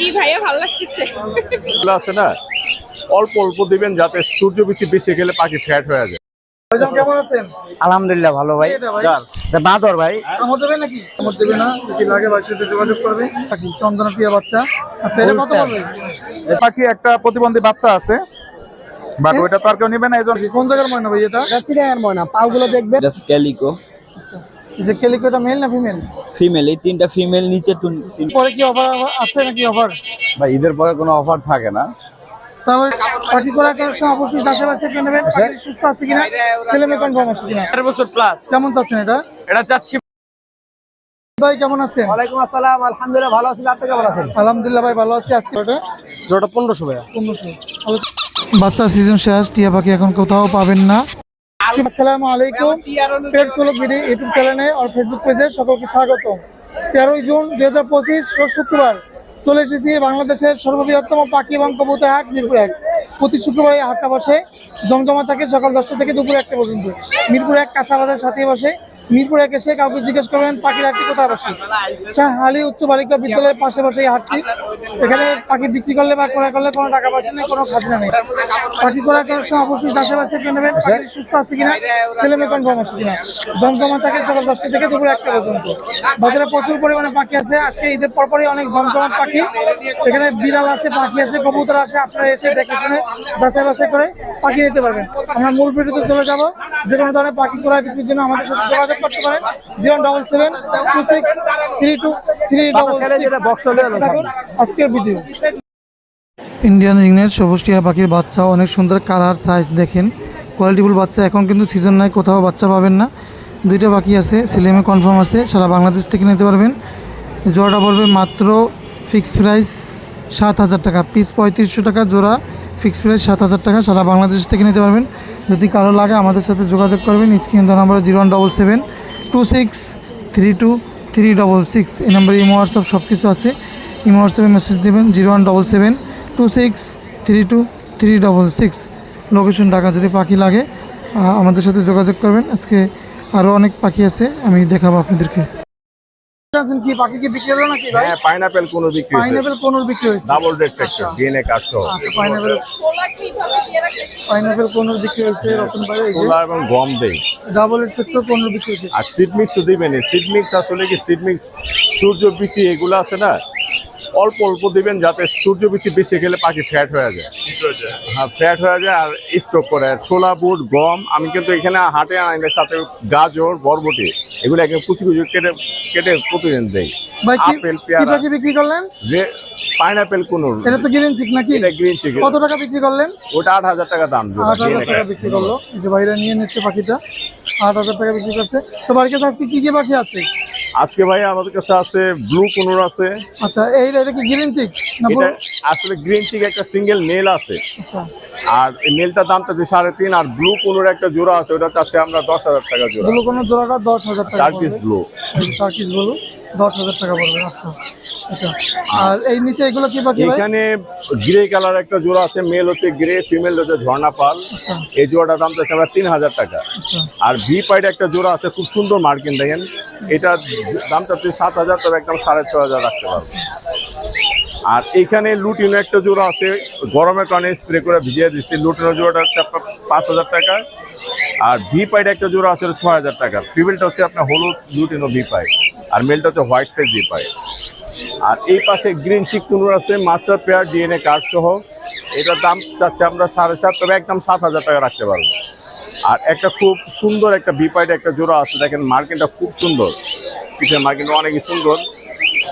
জি ভাইয়া ভালো লাগতেছে। আছে না অল্প অল্প দিবেন যাতে সূর্য বেশি বেশি গেলে পাখি ফ্যাট হয়ে যায়। ভাইজান কেমন আছেন? আলহামদুলিল্লাহ ভালো ভাই। বাদর ভাই। দেবে নাকি? দেবে না। যদি লাগে ভাই সাথে যোগাযোগ করবে। বাকি চন্দনা প্রিয়া বাচ্চা। আচ্ছা এটা কত ওইটা। পাখি একটা প্রতিবন্ধী বাচ্চা আছে। বাট ওইটা তো আর কেউ নেবে না এই কোন জায়গার ময়না ভাই এটা? ময়না পাগুলো দেখবেন। এটা ক্যালিকো আচ্ছা। এই যে কেলিকো মেল না ফিমেল ফিমেল এই তিনটা ফিমেল নিচে পরে কি অফার আছে নাকি অফার ভাই ঈদের পরে কোনো অফার থাকে না। অবশ্যই যাচাই বাছাই করে নেবেন সুস্থ আছে কিনা ছেলে মেয়ে কনফার্ম আছে কিনা। চার বছর প্লাস কেমন চাচ্ছেন এটা? এটা চাচ্ছি ভাই কেমন আছেন? ওয়ালাইকুম আসসালাম আলহামদুলিল্লাহ ভালো আছি আপনি কেমন আছেন? আলহামদুলিল্লাহ ভাই ভালো আছি। আজকে বাচ্চা সিজন শেষ টিয়া পাখি এখন কোথাও পাবেন না। আসসালামু আলাইকুম। পেট সোলক ভিডি ইউটিউব চ্যানেলে আর ফেসবুক পেজে সকলকে স্বাগত তেরোই জুন দুই হাজার পঁচিশ শুক্রবার চলে এসেছি বাংলাদেশের সর্ববৃহত্তম পাখি এবং কবুতর হাট মিরপুর এক। প্রতি শুক্রবার এই হাটটা বসে। জমজমা থাকে সকাল দশটা থেকে দুপুর একটা পর্যন্ত। মিরপুর এক কাঁচা বাজার সাথে বসে। মিরপুর এক এসে কাউকে জিজ্ঞেস করবেন পাখির হাটটি কোথায় বসে হালি উচ্চ বালিকা বিদ্যালয়ের পাশে বসে এই হাটটি। এখানে পাখি বিক্রি করলে বা ক্রয় করলে কোনো টাকা পয়সা নেই কোনো খাজনা নেই। পাখি ক্রয় করার সময় অবশ্যই বাছাই করে নেবেন সুস্থ আছে কিনা ছেলে মেয়ে কনফার্ম আছে কিনা। জমজমা থাকে সকাল দশটা থেকে দুপুর একটা পর্যন্ত। বাজারে প্রচুর পরিমাণে পাখি আছে। আজকে ঈদের পরপরই অনেক জমজমাট পাখি। এখানে বিড়াল আসে পাখি আসে কবুতর আসে আপনারা এসে দেখে শুনে যাচাই বাছাই করে পাখি নিতে পারবেন। আমরা মূল ভিডিওতে চলে যাব। যে কোনো ধরনের পাখি ক্রয় বিক্রির জন্য আমাদের সাথে যোগাযোগ করতে পারেন। Zero double seven two six three two three double আজকের ভিডিও ইন্ডিয়ান রিংনেট সবুজ টিয়া পাখির বাচ্চা অনেক সুন্দর কালার সাইজ দেখেন। কোয়ালিটিফুল বাচ্চা এখন কিন্তু সিজন নাই কোথাও বাচ্চা পাবেন না। দুইটা বাকি আছে সিলেমে কনফার্ম আছে সারা বাংলাদেশ থেকে নিতে পারবেন। জোড়াটা পড়বে মাত্র ফিক্সড প্রাইস সাত হাজার টাকা পিস পঁয়ত্রিশশো টাকা জোড়া ফিক্সড প্রাইস সাত হাজার টাকা। সারা বাংলাদেশ থেকে নিতে পারবেন। যদি কারও লাগে আমাদের সাথে যোগাযোগ করবেন, screen number zero one double seven two six three two three double six. এই নাম্বারে ইমো, হোয়াটসঅ্যাপ সব কিছু আছে। ইমো, হোয়াটসঅ্যাপে মেসেজ দেবেন, zero one double seven two six three two three double six. Location Dhaka যদি পাখি লাগে আমাদের সাথে যোগাযোগ করবেন। আজকে আরও অনেক পাখি আছে, আমি দেখাবো আপনাদেরকে। কি? পাখি কি বিক্রি হলো নাকি ভাই? হ্যাঁ পাইনাপেল কোন বিক্রি পাইনাপেল কোন বিক্রি হয়েছে। ডাবল রেড ফ্যাক্টর ডিএনএ আচ্ছা পাইনাপেল ছোলা কীভাবে দিয়ে রাখতে পাইনাপেল কোন বিক্রি হয়েছে রতন ভাই এই ছোলা এবং গম দেই। ডাবল সেক্টর কোন বিক্রি হয়েছে। আর সিড মিক্স তো দিবেন সিড মিক্স আসলে কি? সিড মিক্স সূর্য বিচি এগুলো আছে না? অল্প অল্প দিবেন যাতে সূর্য বিচি বেশি গেলে পাখি ফ্যাট হয়ে যায়। হ্যাঁ ফ্যাট হয়ে যায় আর স্টক করে। আর ছোলা বুট গম আমি কিন্তু এখানে হাটে আনাইলে সাথে গাজর বরবটি এগুলো একে কুচি কুচি কেটে কেটে প্রতিদিন দেয় আপেল কি পেয়ারা বিক্রি করলেন? পাইনাপেল কোন এটা তো গ্রিন চিক নাকি? এটা গ্রিন চিকেন কত টাকা বিক্রি করলেন? ওটা আট হাজার টাকা দাম জোড়া, আট হাজার DNA টাকা বিক্রি করল। এই যে বাইরে নিয়ে নিচ্ছে পাখিটা আট হাজার টাকা বিক্রি করছে। তো বাড়ির কাছে আজকে কি কি পাখি আছে? আজকে ভাই আমাদের কাছে আছে ব্লু কোনোর আছে। আচ্ছা এই এটা কি গ্রিন চিক না এটা আসলে গ্রিন চিক একটা সিঙ্গেল মেল আছে। আচ্ছা। আর এই মেলটার দামটা যে সাড়ে তিন আর ব্লু কোনোর একটা জোড়া আছে ওটা কাছে আমরা দশ হাজার টাকা জোড়া। গুলো কোনো জোড়াটা দশ হাজার টাকা ব্লু বলো দশ হাজার টাকা পড়বে আচ্ছা। আচ্ছা। আর এই নিচে এগুলো কি ভাই? এখানে গ্রে কালার একটা জোড়া আছে মেল হচ্ছে গ্রে ফিমেল হচ্ছে ঝর্ণা পাল এই জোড়াটার দাম চাচ্ছে আমরা তিন হাজার টাকা। আচ্ছা। আর ভি পাইড একটা জোড়া আছে খুব সুন্দর মার্কিন দেখেন। এটা দাম চাচ্ছে সাত হাজার তবে একদম সাড়ে ছ হাজার রাখতে পারব। আর এখানে লুটিনো একটা জোড়া আছে। গরমের কারণে স্প্রে করে ভিজিয়ে দিচ্ছি। লুটিনো জোড়াটা হচ্ছে আপনার পাঁচ হাজার টাকা। আর ভি পাইড একটা জোড়া আছে ছ হাজার টাকা। ফিমেলটা হচ্ছে আপনার হলুদ লুটিনো ভি পাইড আর মেলটা হচ্ছে হোয়াইট ফেস ভি পাইড আর এই পাশে গ্রিন শিক কুনুর আছে মাস্টার পেয়ার ডিএনএ কার্ড সহ। এটার দাম চাচ্ছে আমরা সাড়ে সাত, তবে একদম সাত হাজার টাকা রাখতে পারব। আর একটা খুব সুন্দর একটা বিপাইড একটা জোড়া আছে। দেখেন মার্কেটটা খুব সুন্দর। পিঠের মার্কেটটা অনেকই সুন্দর।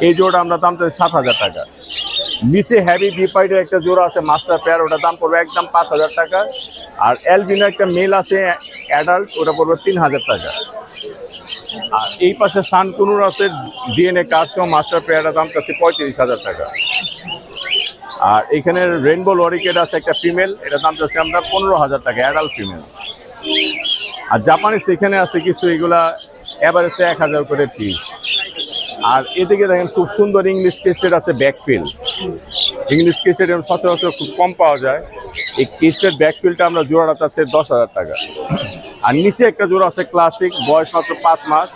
এই জোড়াটা আমরা দাম চাচ্ছি সাত হাজার টাকা। নিচে হ্যাভি বিপাইডের একটা জোড়া আছে মাস্টার পেয়ার ওটার দাম পড়বে একদম পাঁচ হাজার টাকা। আর এলবিনো একটা মেল আছে অ্যাডাল্ট ওটা পড়বে তিন হাজার টাকা। আর এই পাশে সানকুনুর আছে ডিএনএ কার্ড সহ মাস্টার পেয়ারের দাম চাচ্ছে পঁয়ত্রিশ হাজার টাকা। আর এখানে রেনবো লরিকেট আছে একটা ফিমেল এটার দাম চাচ্ছে আমরা পনেরো হাজার টাকা অ্যাডাল্ট ফিমেল আর জাপানিজ এখানে আছে কিছু, এগুলা এভারেজে এক হাজার করে পিস আর এদিকে দেখেন খুব সুন্দর ইংলিশ কেস্টেড আছে ব্যাকফিল ইংলিশ কেস্টেড সচরাচর খুব কম পাওয়া যায়। এই কেস্টেড ব্যাকফিলটা আমরা জোড়াটা চাচ্ছে দশ হাজার টাকা। আর নিচে একটা জোড়া আছে ক্লাসিক বয়স মাত্র পাঁচ মাস।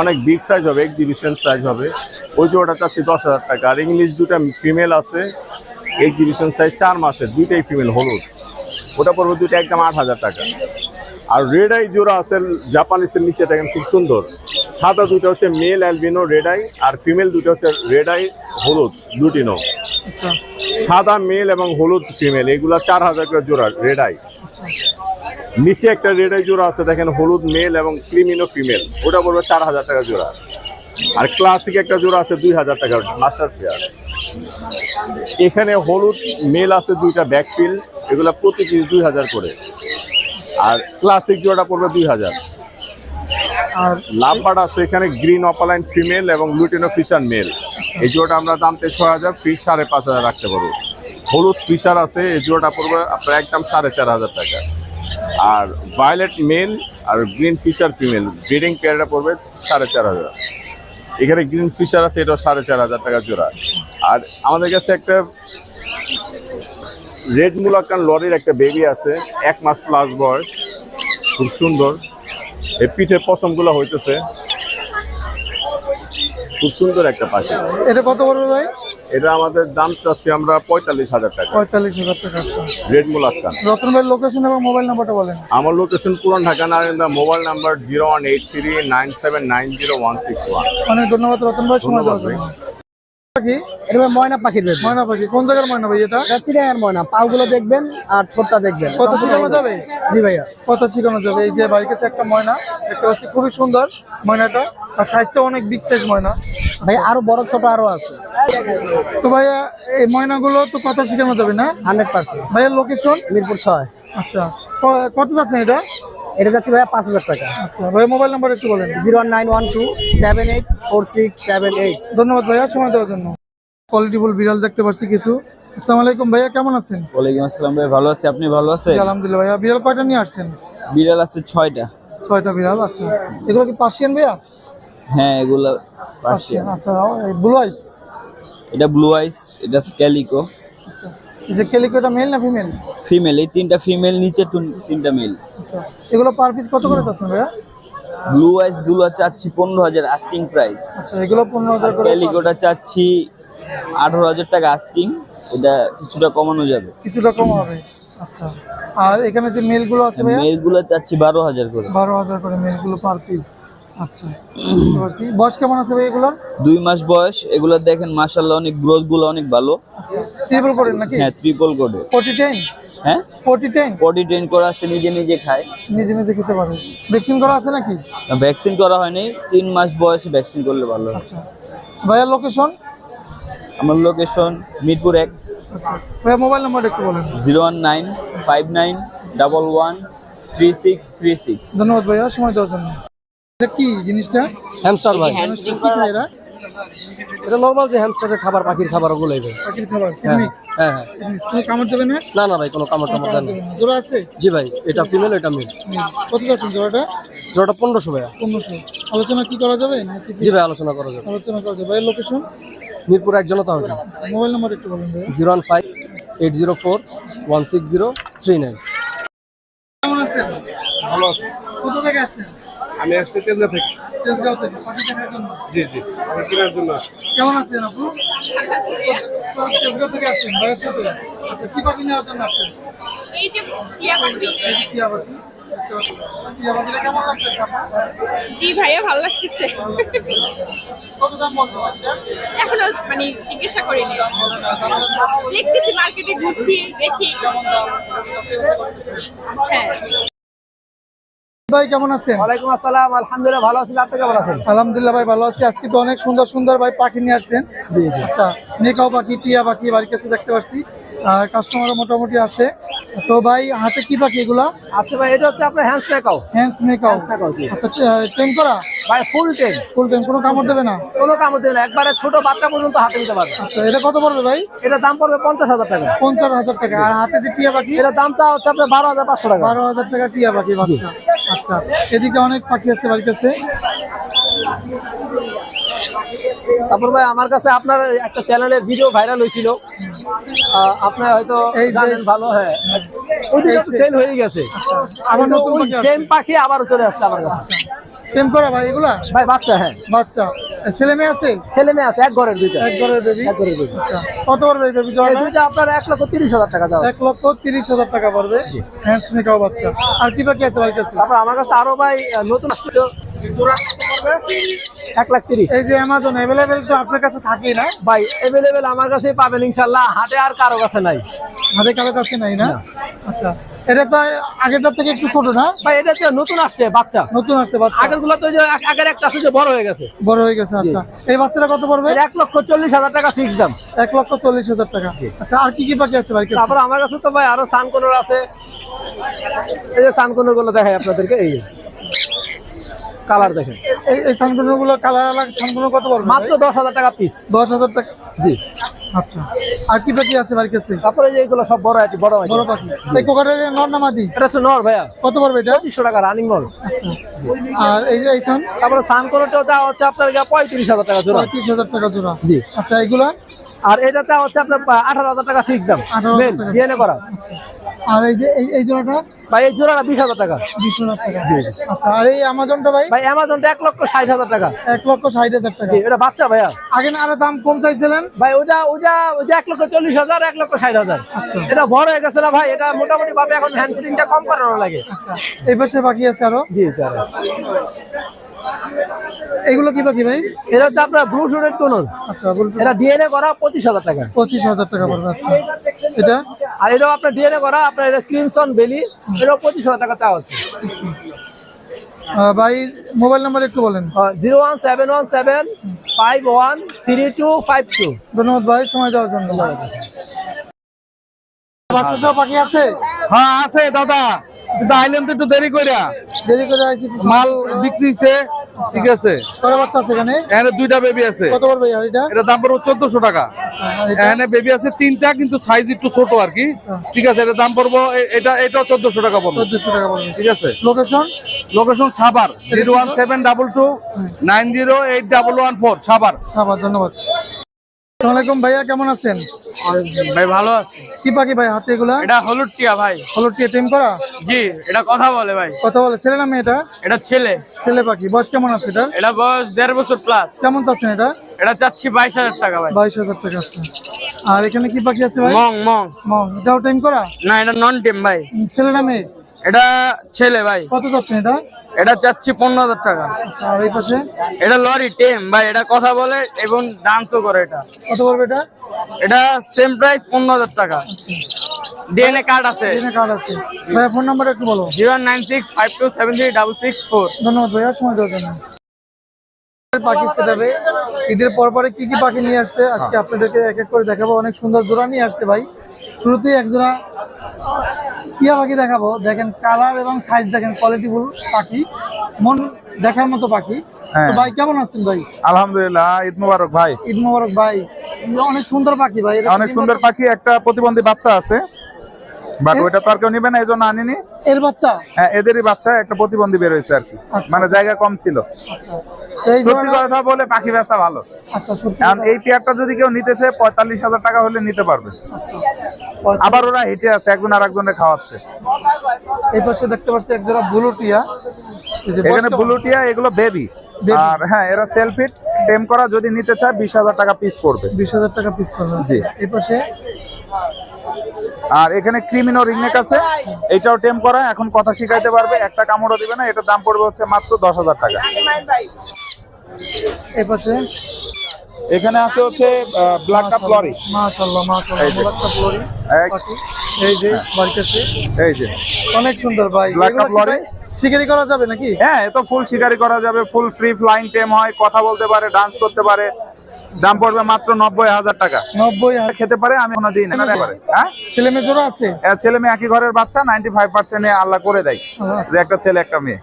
অনেক বিগ সাইজ হবে এক্সিবিশন সাইজ হবে। ওই জোড়াটা চাচ্ছি দশ হাজার টাকা। আর ইংলিশ দুটা ফিমেল আছে এক্সিবিশন সাইজ চার মাসের। দুইটাই ফিমেল হলুদ। ওটা পড়বে দুইটা একদম আট হাজার টাকা। আর রেড আই জোড়া আছে জাপানিসের নিচে দেখেন খুব সুন্দর। সাদা দুটো হচ্ছে মেল অ্যালবিনো রেড আই আর ফিমেল দুটো হচ্ছে রেড আই হলুদ লুটিনো। আচ্ছা। সাদা মেল এবং হলুদ ফিমেল এগুলা চার হাজার করে জোড়া রেড আই নিচে একটা রেড আই জোড়া আছে দেখেন হলুদ মেল এবং ক্রিমিনো ফিমেল ওটা পড়বে চার হাজার টাকা জোড়া। আর ক্লাসিক একটা জোড়া আছে দুই হাজার টাকা মাস্টার পেয়ার। এখানে হলুদ মেল আছে দুইটা ব্যাকফিল এগুলা প্রতি পিস দুই হাজার করে। আর ক্লাসিক জোড়াটা পড়বে দুই হাজার। আর লাভবার্ড আছে এখানে গ্রিন অপালাইন ফিমেল এবং লুটিনো ফিশার মেল এই জোড়াটা আমরা দাম দামতে ছয় হাজার ফিস সাড়ে পাঁচ হাজার রাখতে পারব। হলুদ ফিশার আছে এই জোড়াটা পড়বে আপনার একদম সাড়ে চার হাজার টাকা। আর ভায়োলেট মেল আর গ্রিন ফিশার ফিমেল ব্রিডিং পেয়ারটা পড়বে সাড়ে চার হাজার। এখানে গ্রিন ফিশার আছে এটাও সাড়ে চার হাজার টাকা জোড়া। আর আমাদের কাছে একটা রেড মুলাকান লরির একটা বেবি আছে এক মাস প্লাস বয়স খুব সুন্দর। এই পিঠের পশমগুলো হইতেছে। খুব সুন্দর একটা পাখি। এটা কত বড় ভাই? এটা আমাদের দাম চাচ্ছি আমরা পঁয়তাল্লিশ হাজার টাকা। পঁয়তাল্লিশ হাজার টাকা। রেড মুলাক্কান রতন ভাইয়ের লোকেশন এবং মোবাইল নাম্বারটা বলেন। আমার লোকেশন পুরান Dhaka নারায়ণদা mobile number zero one eight three nine seven nine zero one six one অনেক ধন্যবাদ রতন ভাই সময় দেওয়ার জন্য। পাখি? এটা ময়না পাখির বেবি। ময়না পাখি। কোন জায়গার ময়না ভাই এটা? এটা চিড়িয়ার ময়না। পাগুলো দেখবেন আর ঠোঁটটা দেখবেন। কত শিখানো যাবে? জি ভাইয়া। কত শিখানো যাবে? এই যে কাছে একটা ময়না পাচ্ছি খুবই সুন্দর ময়নাটা। আর সাইজটা অনেক বিগ সাইজ ময়না। ভাই আরও বড় ছোট আরও আছে। তো ভাইয়া এই ময়নাগুলো তো কত শিখানো যাবে না? Hundred percent. ভাইয়ের লোকেশন মিরপুর ছয়। আচ্ছা। কত যাচ্ছেন এটা? এটা যাচ্ছে ভাইয়া পাঁচ হাজার টাকা। আচ্ছা ভাইয়া মোবাইল নাম্বার একটু বলেন। Zero nine one two seven eight four six seven eight. ধন্যবাদ ভাইয়া সময় দেওয়ার জন্য। কোয়ালিটিফুল বিড়াল দেখতে পাচ্ছি কিছু। আসসালামু আলাইকুম ভাইয়া কেমন আছেন? ওয়ালাইকুম আসসালাম ভাই ভালো আছি। আপনি ভালো আছেন? আলহামদুলিল্লাহ ভাইয়া বিড়াল কয়টা নিয়ে আসছেন? বিড়াল আছে ছয়টা। ছয়টা বিড়াল আচ্ছা। এগুলো কি পার্সিয়ান ভাইয়া? হ্যাঁ এগুলা পার্সিয়ান আচ্ছা ব্লু আইস এটা ব্লু আইস এটা স্ক্যালিকো যে ক্যালিকোটা মেল না ফিমেল ফিমেল এই তিনটা ফিমেল নিচে তিনটা মেল আচ্ছা এগুলো পার পিস কত করে চাচ্ছেন ভাইয়া? ব্লু আইসগুলো চাচ্ছি পনেরো হাজার আস্কিং প্রাইস আচ্ছা এগুলো পনেরো হাজার করে ক্যালিকোটা চাচ্ছি আঠারো হাজার টাকা আস্কিং এটা কিছুটা কমানো যাবে। কিছুটা কম হবে আচ্ছা। আর এখানে যে মেলগুলো আছে ভাইয়া? মেলগুলো চাচ্ছি বারো হাজার করে। বারো হাজার করে মেলগুলো পার পিস আচ্ছা বয়স কেমন আছে ভাই এগুলোর? দুই মাস বয়স দেখেন অনেক গ্রোথগুলো অনেক ভালো। আচ্ছা ট্রিপল নাকি? হ্যাঁ ট্রিপল হ্যাঁ? ফোর্টি টেন বডি ট্রেন করা আছে নিজে নিজে খায়। নিজে নিজে খেতে পারে। ভ্যাকসিন করা আছে নাকি? ভ্যাকসিন করা হয়নি। তিন মাস বয়সে ভ্যাকসিন করলে ভালো হয়। আচ্ছা। ভাইয়ার লোকেশন আমার লোকেশন মিরপুর এক। আচ্ছা। ভাইয়া মোবাইল নাম্বার একটু বলেন। Zero one nine five nine double one three six three six. ধন্যবাদ ভাইয়া সময় দেওয়ার জন্য। কি জিনিসটা? হ্যামস্টার ভাই। এরা? এটা নর্মাল যে হ্যামস্টারের খাবার পাখির খাবার ওগুলো ভাই পাখির খাবার হ্যাঁ হ্যাঁ কোনো কামড় দেবে না? না না ভাই কোনো কামড় টামড় দেন জোড়া আছে? জি ভাই এটা ফিমেল এটা মেল কত যাচ্ছেন জোড়াটা? জোড়াটা পনেরোশো পনেরোশো। আলোচনা কি করা যাবে? জি ভাই আলোচনা করা যাবে। আলোচনা করা যাবে। ভাইয়ের লোকেশন মিরপুর এক জনতা হবে মোবাইল নাম্বার একটু বলেন ভাইয়া। Zero one five eight zero four one six zero three nine. কেমন আছেন? ভালো কোথা থেকে আসছেন? আমি আসছি থেকে। তেজগাঁও থেকে জি জি কেনার জন্য কেমন আছেন আপু? তেজগাঁও থেকে আসছেন আচ্ছা কি পাখি নেওয়ার জন্য আসছেন? এই যে টিয়া পাখি। টিয়া পাখি। টিয়া পাখিটা কেমন লাগতেছে আপনার? জি ভাইয়া ভালো লাগতেছে। কত দাম এখনও মানে জিজ্ঞাসা করিনি। দেখতেছি মার্কেটে ঘুরছি দেখি। হ্যাঁ। ভাই কেমন আছেন? ওয়ালাইকুম আসসালাম আলহামদুলিল্লাহ ভালো আছি। আপনি কেমন আছেন? আলহামদুলিল্লাহ ভাই ভালো আছি। আজকে তো অনেক সুন্দর সুন্দর ভাই পাখি নিয়ে আসছেন। আচ্ছা মেকাও পাখি টিয়া পাখি বাড়ির কাছে দেখতে পাচ্ছি আর কাস্টমারও মোটামুটি আছে। তো ভাই হাতে কি পাখি এগুলা? আচ্ছা ভাই এটা হচ্ছে আপনার হ্যান্ডস মেকাও হ্যান্ডস মেকাও। আচ্ছা টেন করা? ভাই ফুল টেন ফুল টেন কোনো কামড় দেবে না? কোনো কামড় দেবে না। একবারে ছোট বাচ্চা পর্যন্ত হাতে নিতে পারবে। আচ্ছা এটা কত পড়বে ভাই? এটা দাম পড়বে পঞ্চাশ হাজার টাকা। পঞ্চান্ন হাজার টাকা। আর হাতে যে টিয়া পাখি? এটা দামটা হচ্ছে আপনার বারো হাজার পাঁচশো টাকা। বারো হাজার টাকা টিয়া পাখি বাচ্চা। আচ্ছা এদিকে অনেক পাখি আছে বাড়ির কাছে। তারপর ভাই আমার কাছে আপনার একটা চ্যানেলে ভিডিও ভাইরাল হয়েছিল। আপনার হয়তো জানেন ভালো হ্যাঁ। সেল হয়ে গেছে। আবার আবার নতুন পাখি সেম পাখি আবার চলে আসছে আমার কাছে। করা ভাই এগুলা? ভাই বাচ্চা হ্যাঁ। বাচ্চা। ছেলে মেয়ে আছে? ছেলে মেয়ে আছে এক ঘরের দুইটা। এক ঘরের বেবি? এক ঘরের বেবি। আচ্ছা কত পড়বে এই বেবি এই দুইটা আপনার এক লক্ষ তিরিশ হাজার টাকা যাওয়া এক লক্ষ তিরিশ হাজার টাকা পড়বে। হ্যান্ডস মেকাও বাচ্চা। আর কি বাকি আছে ভাই কাছে তারপর আমার কাছে আরও ভাই নতুন আসছে জোড়া এক লাখ তিরিশ। এই যে অ্যামাজন অ্যাভেলেবেল তো আপনার কাছে থাকেই না? ভাই এভেলেবেল আমার কাছে পাবেন ইনশাল্লাহ। হাটে আর কারও কাছে নাই। হাতে কারও কাছে নাই না। আচ্ছা। এটা তো আগেরটার থেকে একটু ছোট না? ভাই এটা তো নতুন আসছে বাচ্চা। নতুন আসছে বাচ্চা। আগেরগুলো তো যে আগের একটা যে বড় হয়ে গেছে। বড় হয়ে গেছে আচ্ছা। এই বাচ্চাটা কত পড়বে? এক লক্ষ চল্লিশ হাজার টাকা ফিক্স দাম। এক লক্ষ চল্লিশ হাজার টাকা। আচ্ছা আর কি কি বাকি আছে ভাই? তারপর আমার কাছে তো ভাই আরও সানকোনর আছে। এই যে সানকোনরগুলো দেখাই আপনাদেরকে এই কালার দেখেন। এই এই সানগুলো গুলো কালার আলাদা সানগুলো কত পড়বে? মাত্র দশ হাজার টাকা পিস দশ হাজার টাকা। জি। আচ্ছা। আর কি আছে ভাই কাছে? তারপরে যে এগুলো সব বড় আছে বড় আছে বড় পাখি। এই কোকারের নর না মাদি? এটা হচ্ছে নর ভাইয়া। কত পড়বে এটা? পঁচিশশো টাকা রানিং নর আচ্ছা। আর এই যে এই সান তারপরে সানকোনরটাও হচ্ছে আপনার গিয়ে পঁয়ত্রিশ হাজার টাকা জোড়া। পঁয়ত্রিশ হাজার টাকা জোড়া। জি। আচ্ছা এগুলা আর এটা চা হচ্ছে আপনার আঠারো হাজার টাকা ফিক্স দাম। 18,000 ডিএনএ করা। আর এই যে এই এই জোড়াটা? ভাই এই জোড়াটা বিশ হাজার টাকা। বিশ হাজার টাকা। আচ্ছা আর এই আমাজনটা ভাই? ভাই অ্যামাজনটা এক লক্ষ টাকা। লক্ষ ষাট হাজার টাকা। জি এটা বাচ্চা ভাইয়া। আগে না আরও দাম কম চাইছিলেন? ভাই ওটা ওটা ওই যে এক লক্ষ চল্লিশ হাজার এক লক্ষ ষাট হাজার। আচ্ছা। এটা বড় হয়ে গেছে না ভাই? এটা মোটামুটি ভাবে এখন হ্যান্ড ফিটিংটা কম করানো লাগে। আচ্ছা। এই পাশে বাকি আছে আরও? জি স্যার এগুলো কি বাকি ভাই? এটা হচ্ছে আপনার ব্লু টুনের টুনন আচ্ছা এটা ডিএনএ করা পঁচিশ হাজার টাকা। পঁচিশ হাজার টাকা পড়বে আচ্ছা। এটা? আর এটাও আপনার ডিএনএ করা আপনার এটা ক্রিমসন বেলি এটাও পঁচিশ হাজার টাকা চাওয়া হচ্ছে ভাই মোবাইল নাম্বার একটু বলেন। Zero one seven one seven five one three two five two. ধন্যবাদ ভাই সময় দেওয়ার জন্য। বাচ্চা সব বাকি আছে? হ্যাঁ আছে দাদা। আইলেন তো একটু দেরি করে দেরি করে মাল বিক্রি বিক্রিছে ঠিক আছে। কটা বাচ্চা আছে এখানে? এখানে দুইটা বেবি আছে। কত বড় এটা? এটা দাম পড়ব চোদ্দশো টাকা। আচ্ছা এখানে বেবি আছে তিনটা কিন্তু সাইজ একটু ছোট আর কি। ঠিক আছে এটা দাম পড়ব এটা এটা এটাও চোদ্দশো টাকা পড়বে। 1400 টাকা পড়বে। ঠিক আছে। Location location Savar zero one seven double two nine zero eight double one four Savar. সাবাদ ধন্যবাদ। আসসালামাইকুম ভাইয়া কেমন আছেন? ভাই ভালো আছে। কি পাখি ভাই হাতে এগুলা? এটা হলুদ টিয়া ভাই। টিয়া টেম করা? জি এটা কথা বলে ভাই। কথা বলে। ছেলে না মেয়েটা এটা? ছেলে। ছেলে পাখি। বয়স কেমন আছে এটা এটা বয়স দেড় বছর প্লাস কেমন চাচ্ছেন এটা? এটা চাচ্ছি বাইশ হাজার টাকা ভাই। বাইশ হাজার টাকা আছে। আর এখানে কি পাখি আছে ভাই? মং মং। মং। এটাও টেম করা? না এটা নন টিম ভাই। ছেলে না মেয়ে? এটা ছেলে ভাই। কত চাচ্ছেন এটা? এটা চাচ্ছি পনেরো হাজার টাকা। আর এই পাশে? এটা লরি টেম ভাই এটা কথা বলে এবং ডান্সও করে এটা। কত পড়বে এটা? এটা সেম প্রাইস পনেরো হাজার টাকা। ডিএনএ কার্ড আছে। এখানে কার্ড আছে। ভাইয়া ফোন নাম্বার একটু বলো। Zero nine six five two seven three double six four ধন্যবাদ ভাইয়া সময় দেওয়ার জন্য। পাখি সেটাবে ঈদের পর পরে কি কি পাখি নিয়ে আসছে? আজকে আপনাদেরকে এক এক করে দেখাবো। অনেক সুন্দর জোড়া নিয়ে আসছে ভাই। শুরুতেই একজোড়া টিয়া পাখি দেখাবো। দেখেন কালার এবং সাইজ দেখেন কোয়ালিটিফুল পাখি। মন দেখার মতো পাখি। ভাই কেমন আছেন ভাই? আলহামদুলিল্লাহ ঈদ মুবারক ভাই। ঈদ মুবারক ভাই। অনেক সুন্দর পাখি ভাই। অনেক সুন্দর পাখি একটা প্রতিবন্ধী বাচ্চা আছে। বাট ওইটা তো আর কেউ নিবে না এই জন্য আনিনি। এর বাচ্চা? হ্যাঁ এদেরই বাচ্চা একটা প্রতিবন্ধী বেরোয়েছে আর কি। আচ্ছা। মানে জায়গা কম ছিল। আচ্ছা। সত্যি কথা বলে পাখি বেচা ভালো। আচ্ছা কারণ এই পেয়ারটা যদি কেউ নিতেছে পঁয়তাল্লিশ হাজার টাকা হলে নিতে পারবে। আবার ওরা হেঁটে আছে একজন আর একজনের খাওয়াচ্ছে। এই পাশে দেখতে পাচ্ছি এক জোড়া ব্লু টিয়া। এখানে ব্লুটিয়া এগুলো বেবি আর হ্যাঁ এরা সেলফিট টেম করা যদি নিতে চায় বিশ হাজার টাকা পিস পড়বে। বিশ হাজার টাকা পিস করবে জি। এই পাশে আর এখানে ক্রিমিনো রিংনেক আছে। এটাও টেম করা এখন কথা শিখাইতে পারবে একটা কামড়ও দিবে না এটার দাম পড়বে হচ্ছে মাত্র দশ হাজার টাকা। এই এখানে আছে হচ্ছে ব্ল্যাক কাপ লরি মাশাআল্লাহ মাশাআল্লাহ এই যে। লরি এই যে বাড়িতে এই যে। অনেক সুন্দর ভাই। Black এগুলো up কি lorry? ভাই শিকারি করা যাবে নাকি? হ্যাঁ এ তো ফুল শিকারি করা যাবে ফুল ফ্রি ফ্লাইং টেম হয় কথা বলতে পারে ডান্স করতে পারে। দাম পড়বে মাত্র নব্বই হাজার টাকা। নব্বই খেতে পারে আমি কোনো দিন হ্যাঁ? ছেলে মেয়ে জোড়া আছে? ছেলে মেয়ে একই ঘরের বাচ্চা নাইনটি ফাইভ পার্সেন্টে আল্লাহ করে দেয়। যে একটা ছেলে একটা মেয়ে।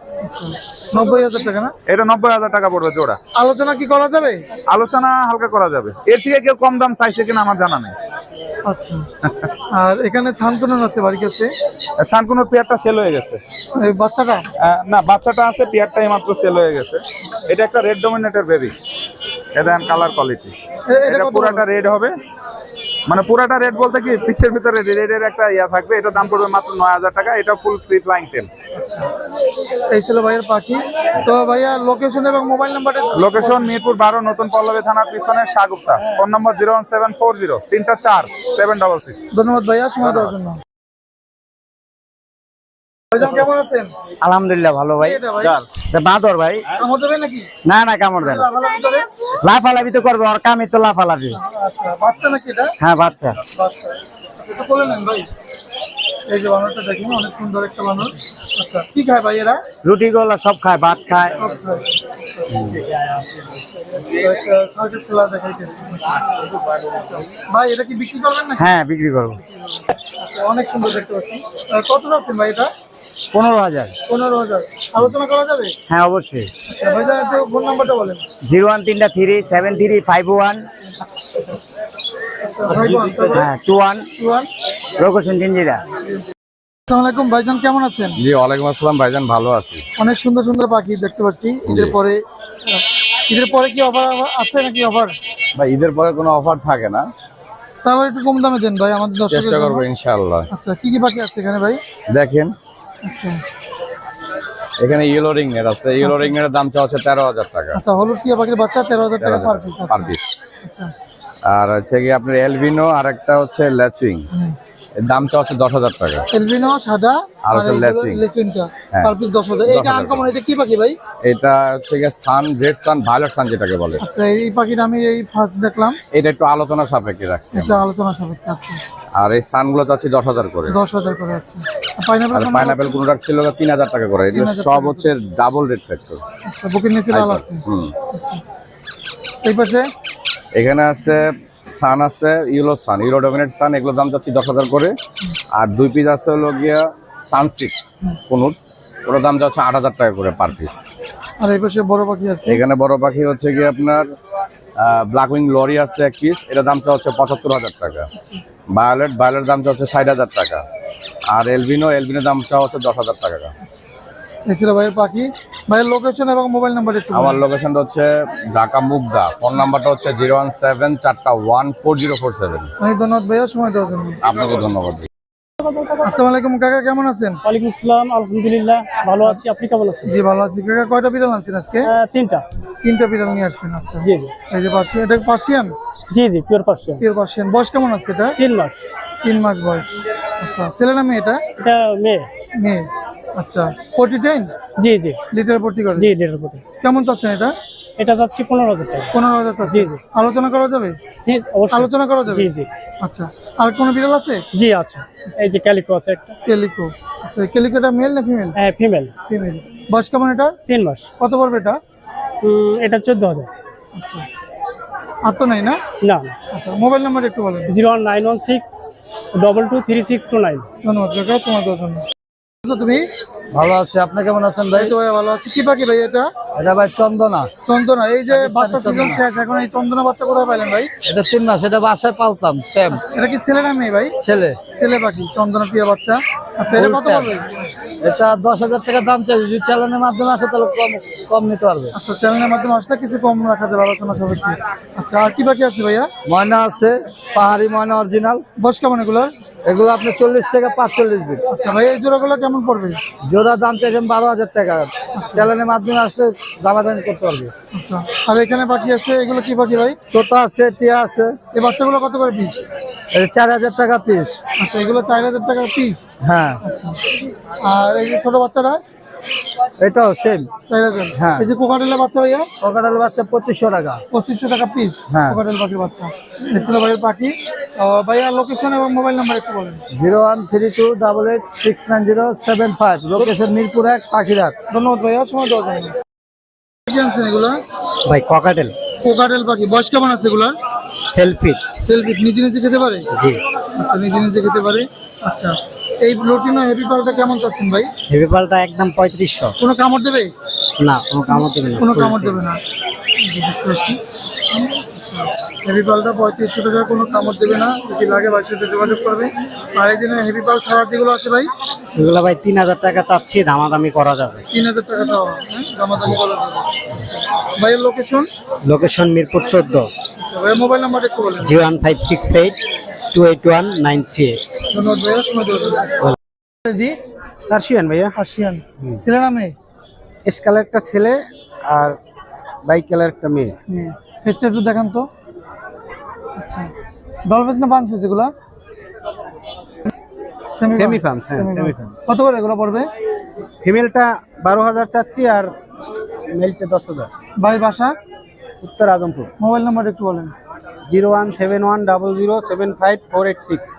নব্বই হাজার টাকা না? এটা নব্বই হাজার টাকা পড়বে জোড়া। আলোচনা কি করা যাবে? আলোচনা হালকা করা যাবে। এর থেকে কেউ কম দাম চাইছে কিনা আমার জানা নেই। আচ্ছা। আর এখানে আছে কাছে? পেয়ারটা সেল হয়ে গেছে। বাচ্চাটা? না বাচ্চাটা আছে পেয়ারটাই মাত্র সেল হয়ে গেছে। এটা একটা রেড ডোমিনেটের বেবি এ দেখেন কালার কোয়ালিটি এটা পুরাটা রেড হবে। মানে পুরাটা রেড বলতে কি পিছের ভিতরে রেডের একটা ইয়া থাকবে। এটা দাম পড়বে মাত্র নয় হাজার টাকা। এটা ফুল ফ্রি ফ্লাইং টেম এই ছিল ভাইয়ের পাখি। তো ভাইয়া লোকেশন এবং মোবাইল নাম্বারটা লোকেশন মিরপুর বারো নতুন পল্লবী থানার পিছনে Shagufta phone number zero one seven four zero তিনটা চার সেভেন ডবল সিক্স ধন্যবাদ ভাইয়া সময় দেওয়ার জন্য। আলহামদুলিল্লাহ ভালো ভাই। বাঁদর ভাই। না না কামড় দেন। লাফালাফি তো করবে ওর কামই তো লাফালাফি। আচ্ছা বাচ্চা নাকি এটা? হ্যাঁ বাচ্চা। এই যে বানরটা দেখুন অনেক সুন্দর একটা বানর। আচ্ছা কি খায় ভাই এরা? রুটি গোলা সব খায় ভাত খায়। ভাই এটা কি বিক্রি করবেন নাকি? হ্যাঁ বিক্রি করব। আচ্ছা, অনেক সুন্দর দেখতে পাচ্ছি। কত যাচ্ছেন ভাই এটা? পনেরো হাজার। পনেরো হাজার। আলোচনা করা যাবে? হ্যাঁ অবশ্যই। আচ্ছা ফোন নাম্বারটা বলেন। জিরো ওয়ান তিনটা three seven three five one. আচ্ছা, হ্যাঁ two one one. Location Jinjira আসসালামু ভাইজান কেমন আছেন? জি ওয়ালাইকুম আসসালাম ভাইজান ভালো আছি। অনেক সুন্দর সুন্দর পাখি দেখতে পাচ্ছি ঈদের পরে ঈদের পরে কি অফার আছে নাকি অফার? ভাই ঈদের পরে কোনো অফার থাকে না। তারপর একটু কম দামে দেন ভাই আমাদের চেষ্টা করব। ইনশাআল্লাহ। আচ্ছা কি কি পাখি আছে এখানে ভাই? দেখেন। আচ্ছা। এখানে ইয়েলো রিং এর আছে। ইয়েলো রিং এর দাম তেরো হাজার টাকা। আচ্ছা হলুদ টিয়া পাখির বাচ্চা তেরো হাজার টাকা পার পিস পার আচ্ছা পিস আচ্ছা। আর হচ্ছে কি আপনার এলভিনো আর একটা হচ্ছে ল্যাচিং এর দাম চাচ্ছে দশ হাজার টাকা। এলবিনো সাদা আর হচ্ছে। পার পিস দশ হাজার। এইটা 10,000 আনকমন এটা কি পাখি ভাই? এটা হচ্ছে সান রেড সান ভায়োলেট সান যেটাকে বলে। আচ্ছা এই পাখিটা আমি এই ফার্স্ট দেখলাম। এটা একটু আলোচনা সাপেক্ষে রাখছি এটা আলোচনা সাপেক্ষে আচ্ছা। আর এই সানগুলো চাচ্ছি দশ হাজার করে। দশ হাজার করে পাইনাপেল আর পাইনাপেল কোনো রাখছিল তিন হাজার টাকা করে। এগুলো 3,000 সব হচ্ছে ডাবল রেড ফ্যাক্টর আচ্ছা বুকের নিচে লাল আছে। হুম। আচ্ছা। এই পাশে এখানে আছে সান আছে ইউলো সান ইউরো ডমিনেট সান এগুলোর দাম চাচ্ছি দশ হাজার করে। আর দুই পিস আছে হলো গিয়া সানসিক কোনুর। ওটার দাম যাচ্ছে আট হাজার টাকা করে পার পিস আর এই পাশে বড় পাখি আছে? এখানে বড় পাখি হচ্ছে গিয়ে আপনার ব্ল্যাক উইং লরি আছে এক পিস এটার দাম হচ্ছে পঁচাত্তর হাজার টাকা। বায়োলেট ভায়োলেট দাম হচ্ছে ষাট হাজার টাকা। আর এলবিনো এলবিনোর দাম হচ্ছে দশ হাজার টাকা। এই ছিল ভাইয়ের পাখি। ভাইয়ের লোকেশন এবং মোবাইল নাম্বার একটু আমার লোকেশনটা হচ্ছে ঢাকা মুগদা। ফোন নাম্বারটা হচ্ছে জিরো ওয়ান সেভেন চারটা one four zero four seven. অনেক ধন্যবাদ ভাইয়া সময় দেওয়ার জন্য। আপনাকে ধন্যবাদ। আসসালামু আলাইকুম কাকা কেমন আছেন? ওয়ালাইকুম আসসালাম আলহামদুলিল্লাহ ভালো আছি। আপনি কেমন আছেন? জি ভালো আছি। কাকা কয়টা বিড়াল আনছেন আজকে? তিনটা। তিনটা বিড়াল নিয়ে আসছেন আচ্ছা। জি জি। এই যে পার্সিয়ান এটা পার্সিয়ান? জি জি পিওর পার্সিয়ান পিওর পার্সিয়ান বয়স কেমন আছে এটা? তিন মাস। তিন মাস বয়স। আচ্ছা ছেলে না মেয়ে এটা? এটা মেয়ে। মেয়ে। আচ্ছা ফোর্টি টেন জি জি। লিটার ভর্তি করে। জি দেড়ের প্রতি কেমন চাচ্ছেন এটা? এটা যাচ্ছে পনেরো হাজার টাকা। পনেরো হাজার জি, জি। আলোচনা করা যাবে? আলোচনা করা যাবে? জি জি। আচ্ছা আর কোনো বিড়াল আছে? জি আছে। এই যে ক্যালিকো আছে একটা। কেলিকো আচ্ছা কেলিকোটা মেল না ফিমেল হ্যাঁ ফিমেল ফিমেল বয়স কেমন এটা? তিন মাস। কত পড়বে এটা? এটা চোদ্দ হাজার। আচ্ছা। আর তো নাই না? না আচ্ছা মোবাইল নাম্বার একটু বলেন। Zero one nine one six double two three six two nine. ধন্যবাদ কাকা সময় দেওয়ার জন্য। তুমি? ভালো আছে। আপনি কেমন আছেন ভাই? তো ভালো আছি। কি পাখি ভাই এটা? এটা ভাই চন্দনা। চন্দনা। এই যে বাচ্চা সিজন শেষ এখন এই চন্দনা বাচ্চা কোথায় পাইলেন ভাই? এটা তিন মাস এটা বাসায় পালতাম এটা কি ছেলে না মেয়ে ভাই? ছেলে। ছেলে পাখি চন্দনা প্রিয় বাচ্চা। আচ্ছা এটা কত Full পড়বে এটা দশ হাজার টাকা দাম চাই। যদি চ্যানেলের মাধ্যমে আসে তাহলে কম কম নিতে পারবে। আচ্ছা চ্যানেলের মাধ্যমে আসলে কিছু কম রাখা যাবে আলোচনা সবাইকে। আচ্ছা আর কি বাকি আছে ভাইয়া? ময়না আছে পাহাড়ি ময়না অরিজিনাল বয়স কেমন এগুলোর? এগুলো আপনার চল্লিশ থেকে পাঁচচল্লিশ দিন। আচ্ছা ভাই এই জোড়াগুলো কেমন পড়বে? জোড়া দাম চাইছেন বারো হাজার টাকা। চ্যানেলের মাধ্যমে আসলে দামাদামি করতে পারবে। আচ্ছা আর এখানে বাকি আছে এগুলো কি বাকি ভাই? তোতা আছে টিয়া আছে। এই বাচ্চাগুলো কত করে পিস চার হাজার টাকা পিস আচ্ছা এগুলো চার হাজার টাকা পিস হ্যাঁ। আর এই যে ছোট বাচ্চাটা? এটাও সেম চার হাজার। হ্যাঁ। এই যে কোকাটেলের বাচ্চা ভাইয়া? পকাটাল বাচ্চা পঁচিশশো টাকা। পঁচিশশো টাকা পিস হ্যাঁ। কোকাটেল পাখির বাচ্চা। এই ভাইয়ের পাখি। ভাইয়া লোকেশন এবং মোবাইল নাম্বার একটু বলেন। Zero one three two double eight six nine zero seven five. Location Mirpur এক পাখিরাট ধন্যবাদ ভাইয়া সময় আনছেন এগুলো ভাই ককাটেল। কোকাটেল পাখি বয়স কেমন আছে এগুলো সেলফি সেলফিট নিজে নিজে খেতে পারে? জি। আচ্ছা নিজে নিজে খেতে পারে। আচ্ছা এই লোটিনো হেভি পালটা কেমন চাচ্ছেন ভাই? হেভি পালটা একদম পঁয়ত্রিশশো। কোনো কামড় দেবে? না কোনো কামড় দেবে না কোনো কামড় দেবে না। হেভি পালটা পঁয়ত্রিশশো টাকা কোনো কামড় দেবে না। যদি লাগে ভাইয়ের সাথে যোগাযোগ করবে। আর এই জন্য হেভি পাল ছাড়া যেগুলো আছে ভাই? এগুলো ভাই তিন হাজার টাকা চাচ্ছি দামাদামি করা যাবে। তিন হাজার টাকা চাওয়া হ্যাঁ? দামাদামি করা যাবে। ভাইয়ের লোকেশন লোকেশন মিরপুর চোদ্দ। আচ্ছা ভাইয়ের মোবাইল নাম্বার একটু বলেন। Zero one five six eight two eight one nine three eight. ধন্যবাদ ভাইয়া আসিয়ান ছেলে না মেয়ে এস কালার একটা ছেলে আর বাইক কালার একটা মেয়ে। মেয়ে। ফেসটা একটু দেখান তো। আচ্ছা। ডলফেস না পাঁচ ফেস এগুলা? সেমি fans, হ্যাঁ, সেমি ফান্স কত করে এগুলো পড়বে? ফিমেলটা বারো হাজার চাচ্ছি আর মেলটা দশ হাজার। বাড়ির বাসা? উত্তর আজমপুর। মোবাইল নাম্বার একটু বলেন। Zero one seven one double zero seven five four eight six.